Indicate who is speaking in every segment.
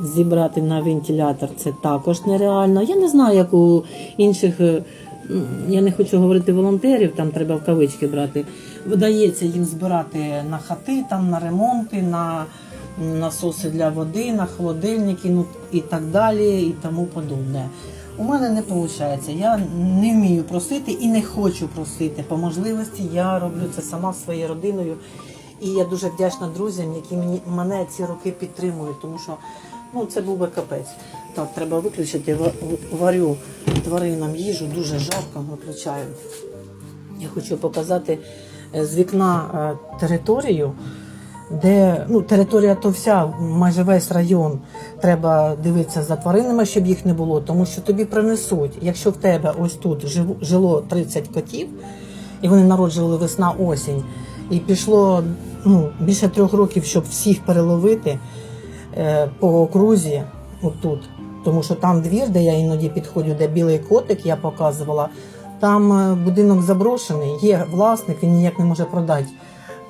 Speaker 1: зібрати на вентилятор це також нереально. Я не знаю, як у інших, е, я не хочу говорити волонтерів, там треба в кавички брати. Видається їм збирати на хати, там, на ремонти, на насоси для води, на холодильники, ну і так далі, і тому подобне. У мене не виходить. Я не вмію просити і не хочу просити. По можливості я роблю це сама своєю родиною. І я дуже вдячна друзям, які мені мене ці роки підтримують, тому що ну це був би капець. Так, треба виключити. Ва- Варю тваринам їжу, дуже жарко, виключаю. Я хочу показати е, з вікна е, територію, де ну, територія то вся, майже весь район. Треба дивитися за тваринами, щоб їх не було, тому що тобі принесуть. Якщо в тебе ось тут жило 30 котів, і вони народжували весна осінь, і пішло ну, більше трьох років, щоб всіх переловити по окрузі, отут. Тому що там двір, де я іноді підходжу, де білий котик я показувала, там е, будинок заброшений, є власник, він ніяк не може продати.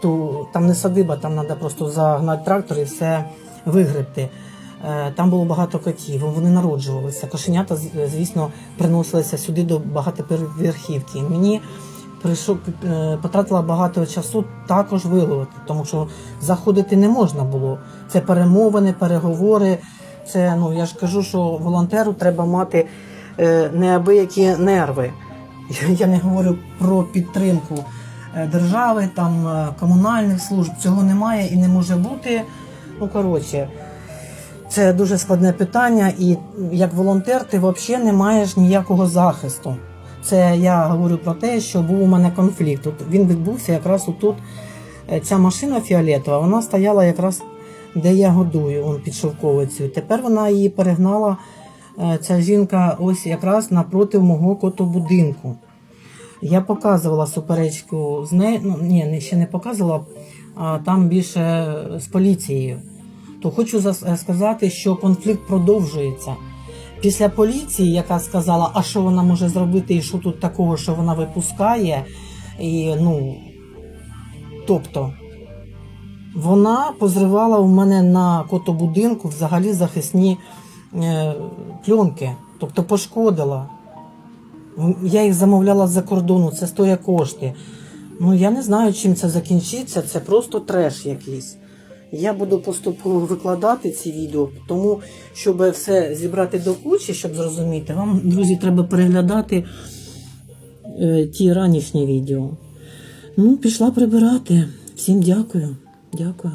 Speaker 1: Ту, там не садиба, там треба просто загнати трактор і все вигребти. Е, Там було багато котів, вони народжувалися. Кошенята, звісно, приносилися сюди до багатоповерхівки. Мені прийшов, е, потратила багато часу також виловити, тому що заходити не можна було. Це перемовини, переговори. Це ну я ж кажу, що волонтеру треба мати е, неабиякі нерви. Я не говорю про підтримку е, держави, там комунальних служб. Цього немає і не може бути. Ну коротше, це дуже складне питання, і як волонтер ти взагалі не маєш ніякого захисту. Це я говорю про те, що був у мене конфлікт. От він відбувся якраз отут. Е, Ця машина фіолетова, вона стояла якраз де я годую, он під шовковицею. Тепер вона її перегнала. е, Ця жінка ось якраз напроти мого котобудинку. Я показувала суперечку з нею. Ну ні, ще не показувала, а там більше з поліцією. То хочу е, сказати, що конфлікт продовжується. Після поліції, яка сказала, а що вона може зробити, і що тут такого, що вона випускає, і ну тобто. Вона позривала у мене на котобудинку взагалі захисні е, пленки, тобто пошкодила. Я їх замовляла з-за кордону, це стоїть кошти. Ну я не знаю, чим це закінчиться, це просто треш якийсь. Я буду поступово викладати ці відео, тому щоб все зібрати до кучі, щоб зрозуміти, вам, друзі, треба переглядати е, ті ранішні відео. Ну, пішла прибирати. Всім дякую. Дякую.